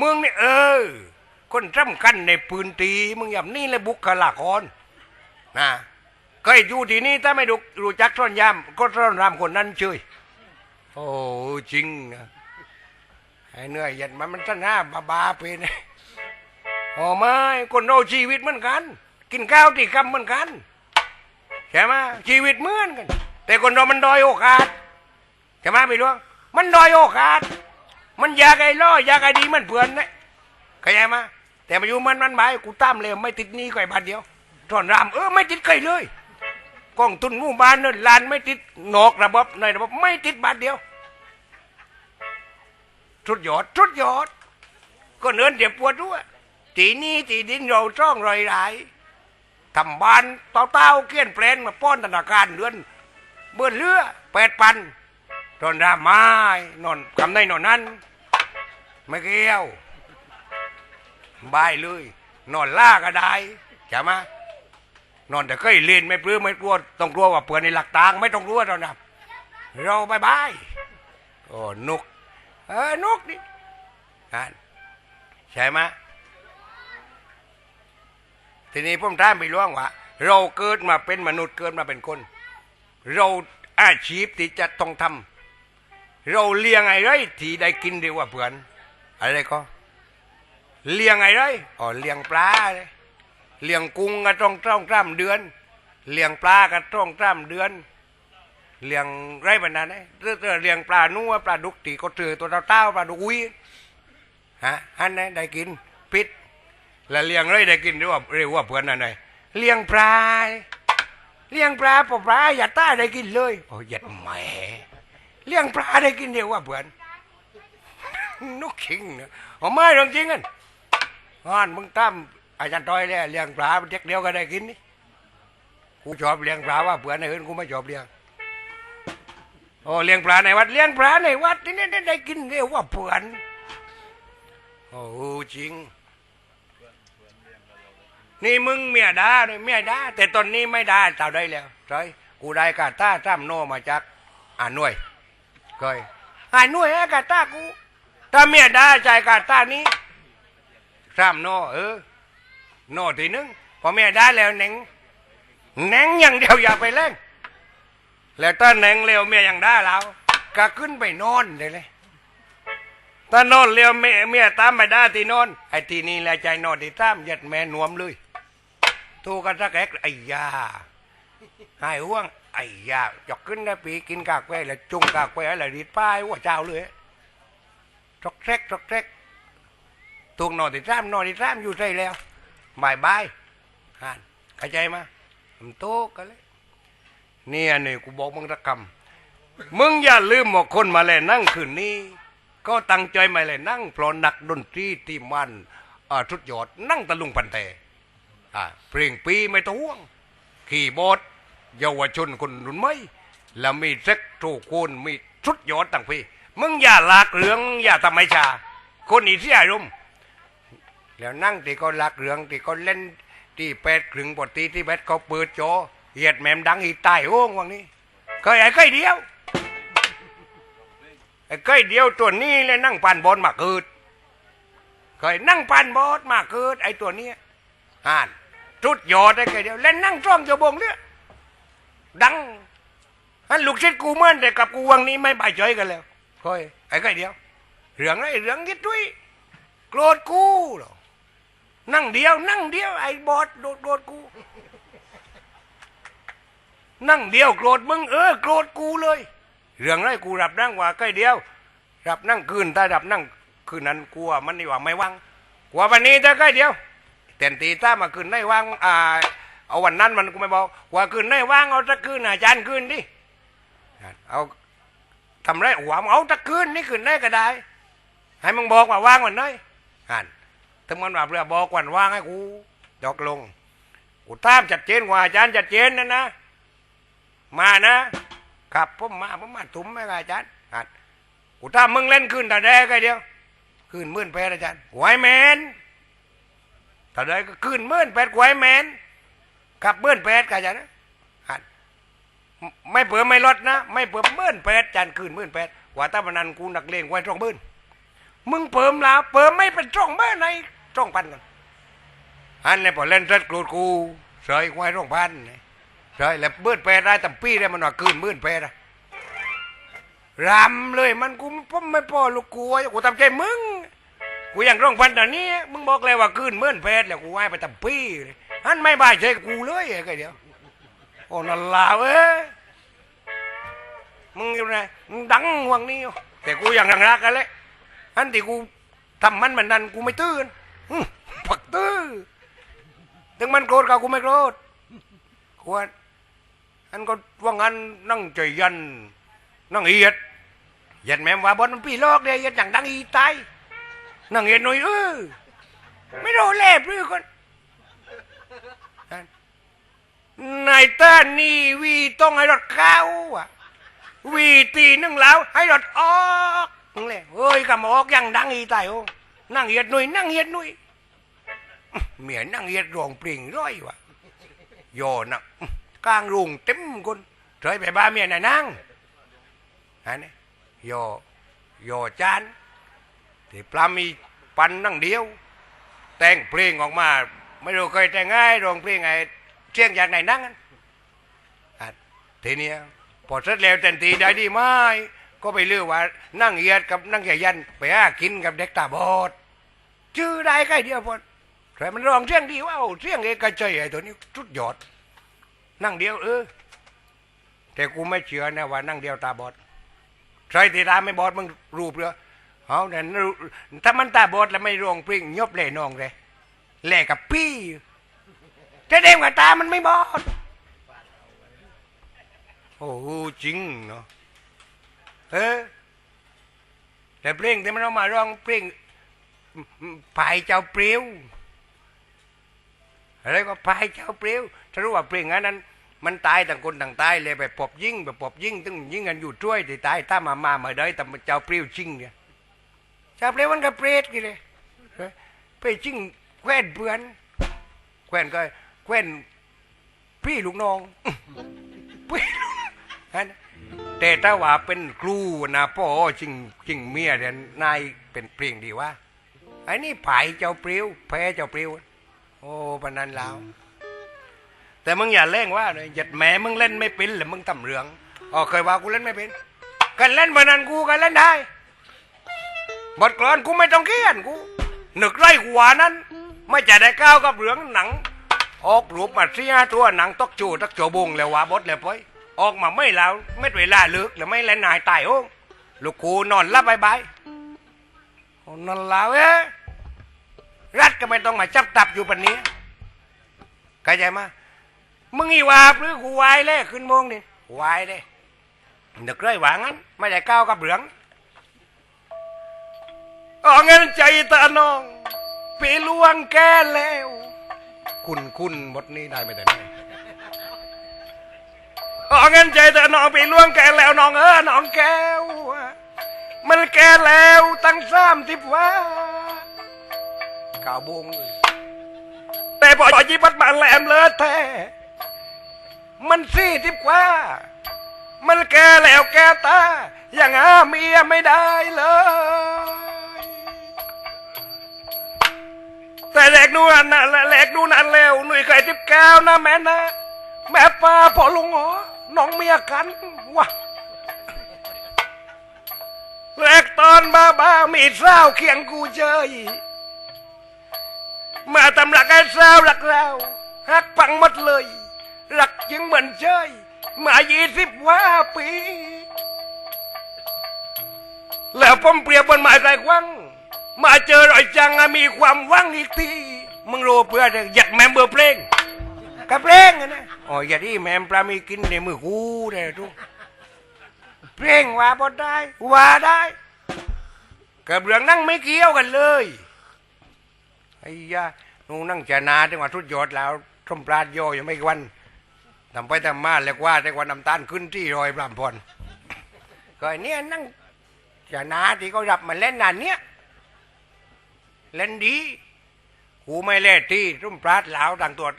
มึงนี่เออ คนสำคัญในปืนตีมึงอย่างนี้เลยบุคลากรนะเคยอยู่ที่นี่ถ้าไม่รู้รู้จักซ่อนยาม ก็ซ่อนรามคนนั้นเฉยโอ้จริงนะไอ้เหนื่อยยันมันมันท่านหน้าบาบาไปนะโอ้ไม่คนเราชีวิตเหมือนกัน กินข้าวตีคำเหมือนกันใช่ไหมชีวิตเหมือนกัน แต่คนเรามันดอยโอกาสใช่ไหมพี่หลวงมันดอยโอกาส มันอยากไอ้ล่ออยากไอ้ดีมันเพื่อนนะเข้าใจไหมแต่มาอยู่มันมันหมายกูตามเลยไม่ติดหนี้ก่อยบาทเดียวทอนรามเออไม่ติดใครเลยกองทุนหมู่บ้านนั่นลานไม่ติดนอกระบบในระบบไม่ติดบาทเดียวชุดยอดชุดยอด ก็เนินเจ็บปวดด้วยตีนี้ตีดินเราช่องรอยรายทำบ้านเต้าเต้าเกี้ยนแปลนมาป้อนธนาคารเดือนเบื่อเรือแปดพันทอนรามไม้นอนกำในนอนนั้น ไม่เกี่ยวบายเลย นอนล่าก็ได้ใช่ไหมนอนแต่เคยเล่นไม่ปลื้มไม่กลัวต้องกลัวว่าเปื่อนในหลักตางไม่ต้องกลัวตอนนั้นเราบายบายโอ้นกเออนกดิอ่ใช่ไหมทีนี้ผมถามไปล่วงว่า เราเกิดมาเป็นมนุษย์เกิดมาเป็นคน เราอาชีพที่จะต้องทำเราเลี้ยงไอ้ไรที่ได้กินเดียวว่าเพื่อน อะไรก็เลี้ยงไอ้ไรอ๋อเลี้ยงปลาเลยเลี้ยงกุ้งก็ต้องต้องตามเดือน เลี้ยงปลาก็ต้องตามเดือน เลี้ยงไรแบบนั้นนะเรื่อเลี้ยงปลานัวปลาดุกตีก็เจอตัวเต้าปลาดุกอุ้ยฮะฮันนได้กินปิดแล้วเลี้ยงไรได้กินเรียกว่าเรียกว่าเพื่อนอะไรเลี้ยงปลาเลี้ยงปลาปลาปลาอย่าต้าได้กินเลยโอ้ยยัดแหมเลี้ยงปลาได้กินเดียวว่าเพื่อน นกขิงนะเอาไม่เรื่องจริงกันอ่านมึงตั้มอาจารย์ต้อยเลยเลี้ยงปลาเด็กเดียวก็ได้กินนี่กูชอบเลี้ยงปลาว่าเพื่อในอื่นกูไม่ชอบเลี้ยงโอ้เลี้ยงปลาในวัดเลี้ยงปลาในวัดนี่ได้ได้กินเดียวว่าเพื่อนโอ้จริง นี่มึงเมียด่าเลยเมียด่าแต่ตอนนี้ไม่ด่าเต่าได้แล้วใช่กูได้กาต้าจ้ำโนมาจากอ่าหน่วยเคยหายหน่วยให้กาตากู ถ้าเมียได้ใจกาตานี้สามโนเออโนทีนึงพอเมียได้แล้วเน่งเน่งอย่างเดียวอย่าไปเล่นแล้วถ้าเน่งเร็วเมียยังได้แล้วก็ขึ้นไปนอนเลยเลยถ้านอนเร็วเมียเมียตามไปได้ที่นอนไอ้ทีนี้แหละใจนอนที่ตามยัดแม่นวมเลยทูกันสักแอกไอ้ยาหายห่วงไอ้ยาจอกขึ้นได้ปีกินกากแควแล้วจุงกากแควแล้วดีดป้ายว่าเจ้าเลย ทกแทกทกแทกตุกนอนที่ซ้ำนอนที่ซ้ำอยู่ใช่แล้วบายบายฮานเข้าใจไหมมันโตกันเลยเนี่ยนี่กูบอกมึงตะกำมึงอย่าลืมว่าคนมาเลยนั่งคืนนี้ ก็ตั้งใจมาเลยนั่งเพราะนักดนตรีที่มันอ่าทุดยอดนั่งตะลุงปันเตอ่าเพลงปีไม่ต้องห่วง ขี่บอดเยาวชนคนรุ่นใหม่แล้วมีเซ็กโทรโคนมีชุดยอดต่างพี่ มึงอย่าลากเรื่องอย่าทำไมชา คนอีเสียอารมแล้วนั่งที่เขาลากเรื่องที่เขาเล่นที่แปดครึ่งปกติที่แปดเขาเปิดจเหยียดแมมดังอีตายโอ้งวังนี้เคยไอ้เคยเดียวไอ้เคยเดียวตัวนี้เลยนั่งปั่นบอลมาเกิดเคยนั่งปั่นบอลมาเกิดไอ้ตัวนี้ยอ่านชุดยอดได้แค่เดียวเล่นนั่งจ้องจะบงเนี่ยดังอันลูกศิษย์กูเมื่อนแต่กับกูวังนี้ไม่บายใจกันแล้ว ค่อยไอ้แค่เดียวเรื่องอะไรเรื่องยิดด้วยโกรธกูหรอนั่งเดียว นั่งเดียวไอ้บอสโดดโกรธกู นั่งเดียวโกรธมึงเออโกรธกูเลยเรื่องอะไรกูรับนั่งว่าใกล้เดียว รับนั่งคืนถ้ารับนั่งคืนนั้นกลัวมันนี่ว่าไม่ว่างกลัววันนี้ถ้าใกล้เดียวเต็นตีถ้ามาคืนได้ว่างอ่าเอาวันนั้นมันกูไม่บอกว่าคืนได้ว่างเอาตะคืนอาจารย์คืนดิเอา ทำไรหัวมึงเอาตะคืนนี่คืนได้ก็ได้ ให้มึงบอกว่าว่างวันไหนหันถ้ามันแบบเรือบอกวันว่างให้กูดอกลงกูตามจัดเจนกว่าอาจารย์จัดเจนนะนะ มานะครับผมมาผมมาตุ้มไม่ไงอาจารย์หันกูตามมึงเล่นคืนแต่แดกไงเดียวคืนมื่นแพ้อาจารย์ไหวแมนถ้าได้ก็ขึ้นมื่นแปดกวยแมนขับมื่นแปดกันจันนะหัน ไม่เปิดไม่ลดนะ ไม่เปิดเมื่อนแปดจันขึ้นเมื่อนแปดว่าถ้ามันนันกูนักเลงไว้ตรงเมื่นมึงเปิมแลาวเปิมไม่เป็นช่องแม่ในช่องพันกันอันนี้พอเล่นเสร็จกรูดกูเสยควายช่องพันเสยแล้วเบิดแปรได้ตั้งปีได้มันว่าคืนมื่นแปรอะรำเลยมันกูผมไม่พอลูกกูไอ้กูทำใจมึงกูยังร่องพันตอนนี้มึงบอกเลยว่าคืนมื่นแปรแล้วกูไหว้ไปตั้งปีอันไม่บายใจกูเลยไอ้เดียว โอ้นั่นลาเอ้ยมึงอยู่ไหนมึงดังห่วงนี้อยู่แต่กูยังรักรักกันเลยอันที่กูทำมันมันนั่นกูไม่ตื่นอื้อปักตื้อถึงมันโกรธกับกูไม่โกรธควรอันก็ว่างั้นนั่งใจยัน นั่งเอียดเอียดแม่ว่าบนมันปีลอกเดียเอียดอย่างดังอีตายนั่งเอียดหน่อยเออไม่รู้เล็บหรือคนอันนาย ต้านี่วีต้องให้รถเข้าอะวีตีนึงแล้ว ให้รถออกนั่นแหละเฮ้ยกำออกยังดังอีตายโอ้นั่งเอียดหนุ่ยนั่งเอียดหนุ่ยเมียนั่งเอียดรองปริ่งร้อยวะโยนนะกลางรุงเต็มคนเฉยไปบ้านเมียน่ะนั่งอันนี้โยโยจานที่ปลามีปันนั่งเดียว แต่งเพลงออกมา ไม่รู้เคยแต่งง่ายรองเพลงไงเชียงจากไหนนั่ง ทีเนี้ยพอเสร็จแล้วทันทีได้ดีไหมก็ไปเลือกว่านั่งเอียดกับนั่งใหญ่ยันไปหากินกับเด็กตาบอดชื่อได้ใกล้เดียวพอแต่มันร้องเสียงดีว่าเสียงเอกใจไอ้ตัวนี้ชุดยอด นั่งเดียวเออแต่กูไม่เชื่อนะว่านั่งเดียวตาบอดใครที่ตาไม่บอดมึงรูปเหรอเอาแต่นถ้ามันตาบอดแล้วไม่ร้องเพลงยบเล่นองเลยแลกกับพี่แต่เด็กกับตามันไม่บอด โอ้โหจริงเนาะเออแต่เพลงที่มันเอามาร้องเพลงพายเจ้าเปรี้ยวอะไรก็พายเจ้าเปรี้ยวถ้ารู้ว่าเพลงนั้น มันตายต่างคนต่างตายเลยไปปอบยิ่งไปปอบยิ่งตึงยิ่งกันอยู่ช่วยที่ตายถ้ามามามาได้แต่เจ้าเปรี้ยวจริงเนี่ยเจ้าเปรี้ยวมันก็เปรตกี่เลยเออไปจริงแควนเพื่อนแควนก็แควนพี่ลูกน้อง แต่ถ้าว่าเป็นครูนะพ่อจริงจริงเมียเดี๋ยวนายเป็นเพลงดีว่าไอ้นี่ไผ่เจ้าเปรียวแพ้เจ้าเปรียวโอ้ปนนั้นแล้วแต่มึงอย่าเล่งว่าเลยหยัดแม่มึงเล่นไม่เป็นหรือมึงทำเรื่องอ๋อเคยว่ากูเล่นไม่เป็นกันเล่นพนันกูกันเล่นได้บทกลอนกูไม่ต้องเขียนกูหนึกไรกว่านั้น ไม่จะได้ก้าวกับเรื่องหนัง ออกรูปมาเสียตัวหนังตกจูตักโจบงแล้วว่าบดแล้วไปอ ออกมาไม่แล้วไม่เวลาเลิกแล้วไม่เล่นนายตายโอ้ลูกกูนอนลับบายบายนอนแล้วเอ้ยรัฐก็ไม่ต้องมาจับตับอยู่ปันนี้เข้าใจมามึงอีวาหรือกูวายเลยขึ้นโมงนี่วายเลยนึกเลยว่างั้น ไม่ได้ก้าวกับเหลืองเอาเงินใจตาน้องไปลวงแกแล้ว คุณคุณบทนี้ได้ไหมแต่ไหน เอาเงินใจแต่น้องไปล่วงแกแล้วน้องเออน้องแก้ว มันแกแล้วตั้งสามทิบว่าก่าวบงเลยแต่พอจีบัดมาแหลมเลยแท้มันสี่ทิบกว่า มันแกแล้วแกตาอย่างอาเมียไม่ได้เลย แต่แหลกนู่นน่ะแหลกนู่นนั่นแล้วหนุ่ยไก่ทิพแก้วนะแม่นะ แม่ป้าพอลุงหอ น้องเมียกันวะแหลกตอนบ้าบ้ามีเศร้าเคียงกูเจยมาตำหลักไอ้เศร้าหลักเราฮักปังหมดเลย หลักยังเหมือนเจยมายี่สิบว่าปี แล้วผมเปรียบบนหมายใจกวังมาเจอรอยจังมีความหวังอีกทีมึงรู้เพื่อจะอยากแมมเบอร์เพลงกับเพลงนะ อ๋ออย่าที่แมมปลามีกินในมือกูเลยทุกเพลงว่าบอได้ว่าได้กับเรื่องนั่งไม่เกี่ยวกันเลยไอ้ยาหนูนั่งจะนาจังหวะทุดยอดแล้วทมปราดโยยังไม่กันทำไปทำมาเรียกว่าแต่ว่าน้ำตาลขึ้นที่รอยปรามพรก็ไอเนี่ยนั่งจะนาที่เขารับมาเล่นนานเนี้ยเล่นดีกูไม่เล่นที่รุ่มปราดเหลาต่างตัว